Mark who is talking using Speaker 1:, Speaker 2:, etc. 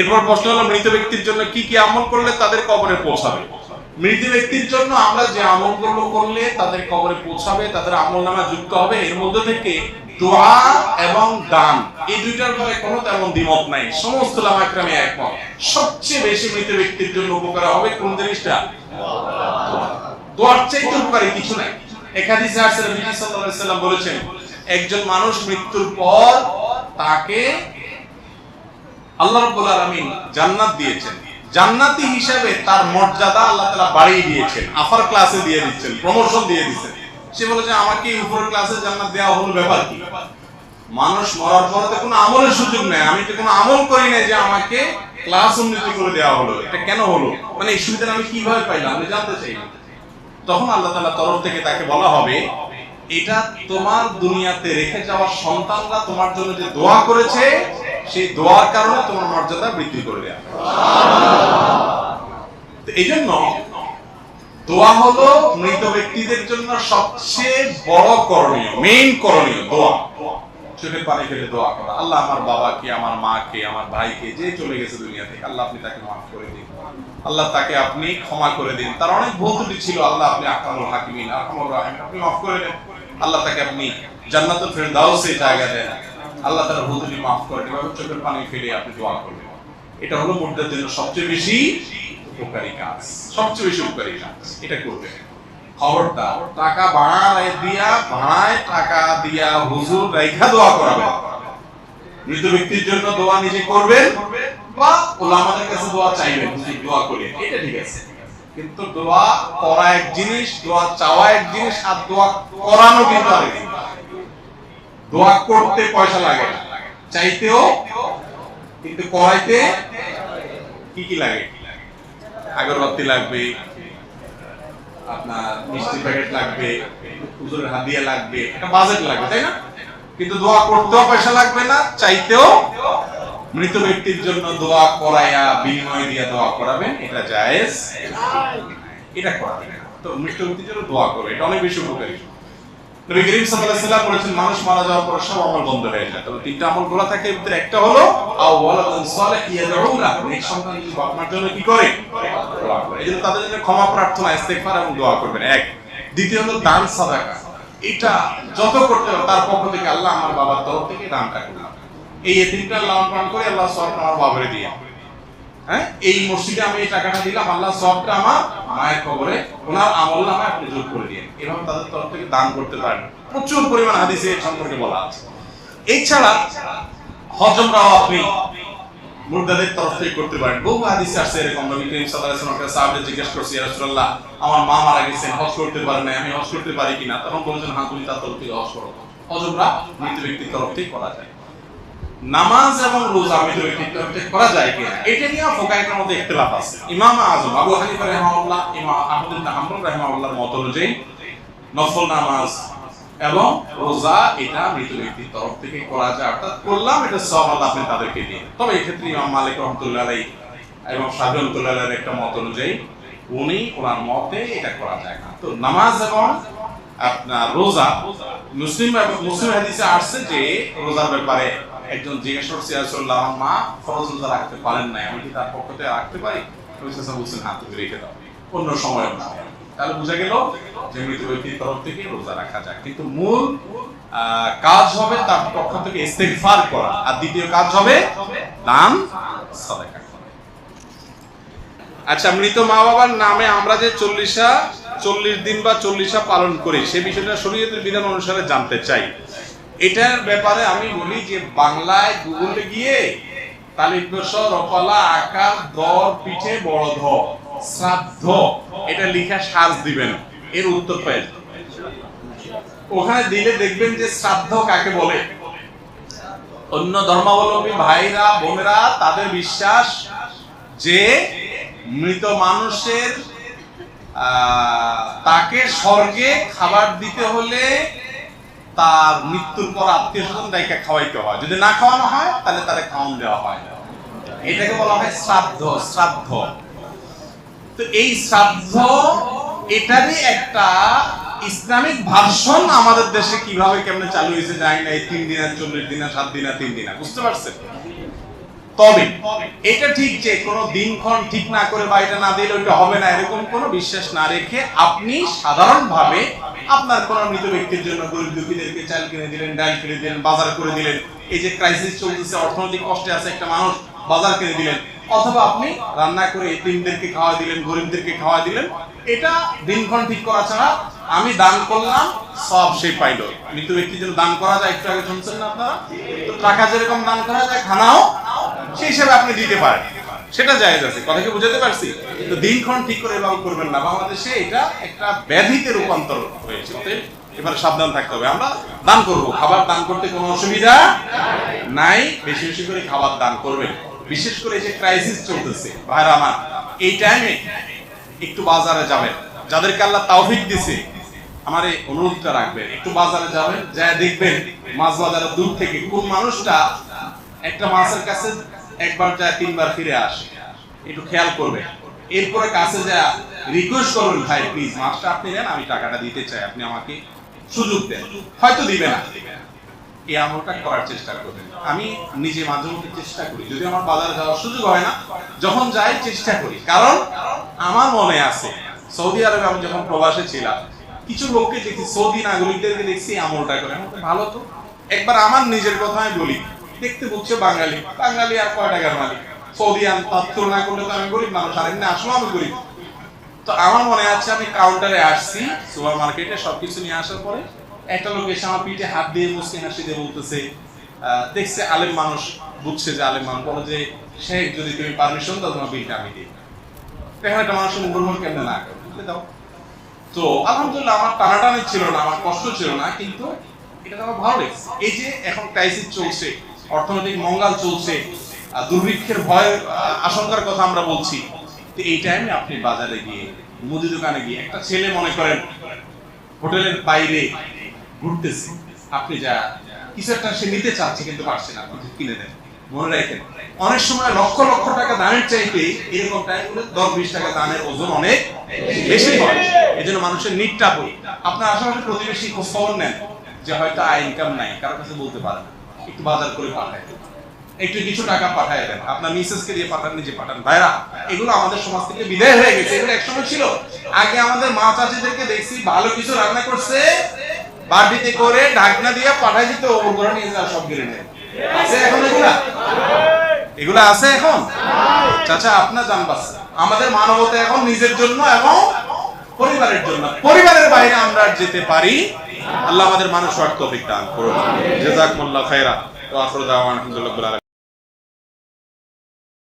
Speaker 1: এরপর প্রশ্ন হলো, মৃত ব্যক্তির জন্য কি কি আমল করলে তাদের কবরে পৌঁছাবে? মৃত ব্যক্তির জন্য আমরা যে আমলগুলো করলে তাদের কবরে পৌঁছাবে, তাদের আমল নামা যুক্ত হবে, এর মধ্যে থেকে দোয়া এবং দান, এই দুইটার কোনো তেমন দ্বিমত নাই। সমস্ত লামাক্রামে একমত। সবচেয়ে বেশি মৃত ব্যক্তির জন্য উপকার হবে কোন জিনিসটা? দোয়ার চাইতে উপকারী কিছু নাই। একাদিসে আলাইহি বলেছেন, একজন মানুষ মৃত্যুর পর তাকে আল্লাহ রাব্বুল আলামিন জান্নাত দিয়েছেন। জান্নাতি হিসেবে তার মর্যাদা আল্লাহ তাআলা বাড়িয়ে দিয়েছেন। আফার ক্লাসে দিয়ে দিচ্ছেন প্রমোশন দিয়ে দিচ্ছেন। সে বলেছে আমাকে এই উপরের ক্লাসে জান্নাত দেওয়া হলো ব্যাপার কি? মানুষ মরার পরে তো কোনো আমলের সুযোগ নেই। আমি তো কোনো আমল করি নাই যে আমাকে ক্লাস উন্নতি করে দেওয়া হলো। এটা কেন হলো? মানে এই সুবিধা আমি কীভাবে পাইলাম? আমি জানতে চাই। তখন আল্লাহ তাআলা তরফ থেকে তাকে বলা হবে এটা তোমার দুনিয়াতে রেখে যাওয়া সন্তানরা তোমার জন্য যে দোয়া করেছে, সেই দোয়ার কারণে তোমার মর্যাদা বৃদ্ধি করে এই জন্য দোয়া হলো মৃত ব্যক্তিদের জন্য সবচেয়ে বড় করণীয় মেইন করণীয় দোয়া। চোখের পানি ফেলে দোয়া করা। আল্লাহ আমার বাবাকে, আমার মাকে, আমার ভাইকে, যে চলে গেছে দুনিয়া থেকে, আল্লাহ আপনি তাকে মাফ করে দিন। আল্লাহ তাকে আপনি ক্ষমা করে দিন। তার অনেক ভুল ত্রুটি ছিল, আল্লাহ আপনি আকামুল হাকিমিন, আরহামুর রাহিম আপনি মাফ করে দেন। আল্লাহ তাকে আপনি জান্নাতুল ফেরদাউসে জায়গা দেন। আল্লাহ তার ত্রুটি মাফ করেন, এভাবে চোখের পানি ফেলে আপনি দোয়া করবেন। এটা হলো মুদ্রার জন্য সবচেয়ে বেশি উপকারী কাজ, সবচেয়ে বেশি উপকারী কাজ। এটা করবে খবরদার, টাকা দিয়া টাকা দিয়া হুজুর দোয়া করাবে মৃত ব্যক্তির জন্য দোয়া নিজে করবেন, বা ওলামাদের কাছে দোয়া চাইবেন দোয়া করি এটা ঠিক আছে। কিন্তু দোয়া করা এক জিনিস, দোয়া চাওয়া এক জিনিস, আর দোয়া করানো কিন্তু আরেক দোয়া করতে পয়সা লাগে চাইতেও, কিন্তু করাইতে কি কি লাগে? আগরবাতি লাগবে, আপনার মিষ্টি প্যাকেট লাগবে হুজুরের হাদিয়া লাগবে, একটা বাজেট লাগবে, তাই না? কিন্তু দোয়া করতেও পয়সা লাগবে না, চাইতেও মৃত ব্যক্তির জন্য দোয়া করাইয়া বিনিময় দিয়ে দোয়া করাবেন, এটা জায়েজ। এটা করাবেন। তো মৃত ব্যক্তির জন্য দোয়া করবে এটা অনেক বেশি উপকারী। নবী করিম সাল্লাল্লাহু আলাইহি মানুষ মারা যাওয়ার পর সব আমল বন্ধ হয়ে যায়। তবে তিনটা আমল থাকে একটা হলো আও ওয়ালাদুন সালিহ ইয়াদউ লাহু নেক্সট সন্তান জন্য কি করে? দোয়া করে। এই জন্য তাদের জন্য ক্ষমা প্রার্থনা, ইস্তেগফার এবং দোয়া করবেন। এক। দ্বিতীয় হলো দান সাদাকা। এটা যত করতে তার পক্ষ থেকে আল্লাহ আমার বাবার তরফ থেকে দানটা করলাম এই এতিমটা লালন পালন করে আল্লাহ আমার বাবারে দিয়ে। হ্যাঁ? এই মসজিদে আমি এই টাকাটা দিলাম, আল্লাহ আমার মায়ের কবরে, ওনার আমল নামে আপনি যোগ করে দিন এভাবে তাদের তরফ থেকে দান করতে পারেন। প্রচুর পরিমাণ হাদিসে সম্পর্কে বলা আছে। এছাড়া হজমরাও আপনি মুর্দাদের তরফ থেকে করতে পারেন। বহু এরকম। নবী করিম সাল্লাল্লাহু আলাইহি জিজ্ঞেস করছে, ইয়া রাসূলুল্লাহ, আমার মা মারা গেছেন, হজ করতে পারে না আমি হজ করতে পারি কিনা? তখন বলেছেন হ্যাঁ তুমি তার তরফ থেকে হজ করো। হজমরা মৃত ব্যক্তির তরফ থেকে করা যায়। নামাজ এবং রোজা মৃত ব্যক্তির করা যায় কিনা? এটা নিয়ে মধ্যে আছে। ইমাম আজম, আবু হানিফা ইমাম আহমদ মত অনুযায়ী নফল নামাজ এবং রোজা এটা মৃত ব্যক্তির তরফ থেকে করা যায়, অর্থাৎ করলাম, এটা সব আপনি তাদেরকে দিয়ে তবে এক্ষেত্রে ইমাম মালিক রহমতুল্লাহ এবং আলাইহির একটা মত অনুযায়ী উনি ওনার মতে এটা করা যায় না। তো নামাজ এবং আপনার রোজা, মুসলিম মুসলিম হাদিসে আসছে যে রোজার ব্যাপারে একজন জিজ্ঞেস করছে আমার মা, ফরজ রোজা রাখতে পারেন না আমি কি তার পক্ষ থেকে রাখতে পারি সাল্লাল্লাহু বলছেন হাত তুমি রেখে দাও। অন্য সময় সময়। তাহলে বোঝা গেল যে মৃত ব্যক্তির তরফ থেকে রোজা রাখা যায়। কিন্তু মূল কাজ হবে তার পক্ষ থেকে ইস্তেগফার করা। আর দ্বিতীয় কাজ হবে দান সাদাকা আচ্ছা মৃত মা বাবার নামে আমরা যে চল্লিশা, চল্লিশ দিন বা চল্লিশা পালন করি, সে বিষয়টা শরীয়তের বিধান অনুসারে জানতে চাই। এটার ব্যাপারে আমি বলি যে বাংলায় গুগলে গিয়ে আকার দর, পিঠে বড় এটা লিখা দিবেন, এর উত্তর ওখানে দেখবেন যে শ্রাদ্ধ কাকে বলে? অন্য ধর্মাবলম্বী ভাইরা, বোনেরা তাদের বিশ্বাস যে মৃত মানুষের তাকে স্বর্গে খাবার দিতে হলে তার মৃত্যুর পর আত্মীয় স্বজন দায়িকা খাওয়াইতে হয়। যদি না খাওয়ানো হয়, তাহলে তারে খাওয়ান দেওয়া হয় এটাকে বলা হয় শ্রাদ্ধ শ্রাদ্ধ। তো এই শ্রাদ্ধ, এটারই একটা ইসলামিক ভার্সন আমাদের দেশে কীভাবে কেমনে চালু হয়েছে জানি না, এই তিন দিনের, চল্লিশ দিনা সাত দিনা তিন দিনা বুঝতে পারছেন? তবে এটা ঠিক যে কোনো দিনক্ষণ ঠিক না করে বা এটা না দিলে ওইটা হবে না এরকম কোনো বিশ্বাস না রেখে আপনি সাধারণভাবে আপনার কোন মৃত ব্যক্তির জন্য গরিব দুঃখীদেরকে চাল কিনে দিলেন ডাল কিনে দিলেন বাজার করে দিলেন। এই যে ক্রাইসিস চলতেছে অর্থনৈতিক কষ্টে আছে একটা মানুষ বাজার কিনে দিলেন। অথবা আপনি রান্না করে এতিমদেরকে খাওয়া দিলেন গরিবদেরকে খাওয়া দিলেন এটা দিনক্ষণ ঠিক করা ছাড়া আমি দান করলাম সব সে পাইল মৃত ব্যক্তির জন্য দান করা যায় একটু আগে শুনছেন না আপনারা? তো টাকা যেরকম দান করা যায় খানাও সেই হিসাবে আপনি দিতে পারেন। সেটা জায়েজ আছে। কথা কি বুঝাতে পারছি? তো দিনক্ষণ ঠিক করে এভাবে করবেন না। বাংলাদেশে এটা একটা ব্যাধিতে রূপান্তর হয়েছে। এবারে সাবধান থাকতে হবে। আমরা দান করব। খাবার দান করতে কোনো অসুবিধা নাই। বেশি বেশি করে খাবার দান করবেন। বিশেষ করে যে ক্রাইসিস চলতেছে। ভাইরা আমার, এই টাইমে একটু বাজারে যাবেন। যাদেরকে আল্লাহ তাওফিক দিছে, আমার এই অনুরোধটা রাখবেন। একটু বাজারে যাবেন যা দেখবেন মাছ বাজারের দূর থেকে কোন মানুষটা একটা মাছের কাছে একবার যায় তিনবার ফিরে আসে। একটু খেয়াল করবে এরপরে কাছে যা রিকোয়েস্ট করবেন ভাই প্লিজ মাছটা আপনি নেন আমি টাকাটা দিতে চাই আপনি আমাকে সুযোগ দেন। হয়তো দিবে না। এই আমলটা করার চেষ্টা করবেন। আমি নিজে মাঝে মধ্যে চেষ্টা করি। যদি আমার বাজারে যাওয়ার সুযোগ হয় না যখন যাই চেষ্টা করি। কারণ আমার মনে আছে সৌদি আরবে আমি যখন প্রবাসে ছিলাম কিছু লোককে দেখি সৌদি নাগরিকদেরকে দেখছি আমলটা করে। আমি বলি, ভালো তো। একবার আমার নিজের কথা আমি বলি। দেখতে বুঝছে বাঙালি। বাঙালি আর কয় টাকার মালিক? সৌদি আন তার তুলনা করলে তো আমি গরিব মানুষ, আর এমনি আসলে আমি গরিব। তো আমার মনে আছে আমি কাউন্টারে আসছি সুপার মার্কেটে সবকিছু নিয়ে আসার পরে একটা লোক এসে আমার পিঠে হাত দিয়ে মুসকে হাসি দিয়ে বলতেছে দেখছে আলেম মানুষ, বুঝছে যে আলেম মানুষ। বলে যে, শেখ, যদি তুমি পারমিশন দাও, তোমার বিলটা আমি দিই এখন একটা মানুষের মুখর কেমনে না দাও তো? আলহামদুলিল্লাহ আমার টানাটানি ছিল না, আমার কষ্ট ছিল না, কিন্তু এটা তো আমার ভালো লেগেছে। এই যে এখন ক্রাইসিস চলছে অর্থনৈতিক মঙ্গল চলছে দুর্ভিক্ষের ভয় আশঙ্কার কথা আমরা বলছি। তো এই টাইমে আপনি বাজারে গিয়ে, মুদি দোকানে গিয়ে, একটা ছেলে মনে করেন, হোটেলের বাইরে ঘুরতেছে। আপনি যা, কিছু একটা সে নিতে চাচ্ছে কিন্তু পারছে না, আপনি কিনে দেন মনে রাখেন, অনেক সময় লক্ষ লক্ষ টাকা দানের চাইতে এরকম টাইমগুলো দশ বিশ টাকা দানের ওজন অনেক বেশি হয়। এই জন্য মানুষের নিটটা বই আপনার আশেপাশে প্রতিবেশী খোঁজ খবর নেন যে হয়তো আয় ইনকাম নাই কারোর কাছে বলতে পারেন একটু বাজার করে পাঠায়। একটু কিছু টাকা পাঠায় দেন। আপনার মিসেসকে দিয়ে পাঠান, নিজে পাঠান। ভাইরা, এগুলো আমাদের সমাজ থেকে বিদায় হয়ে গেছে। এগুলো একসময় ছিল। আগে আমাদের মা চাচিদেরকে দেখছি ভালো কিছু রান্না করছে বাড়িতে করে ঢাকনা দিয়ে পাঠাই দিতে ওপর করে নিয়ে যাওয়া সব গেলে নেয়। আছে এখন এগুলা? এগুলা আছে এখন? চাচা, আপনার জান আমাদের মানবতা এখন নিজের জন্য এবং পরিবারের জন্য। পরিবারের বাইরে আমরা যেতে পারি আল্লাহ আমাদের মানুষ তৌফিক দান করুন। জাযাকুমুল্লাহ খায়রা ওয়া আখিরু দাওয়ানা আলহামদুলিল্লাহ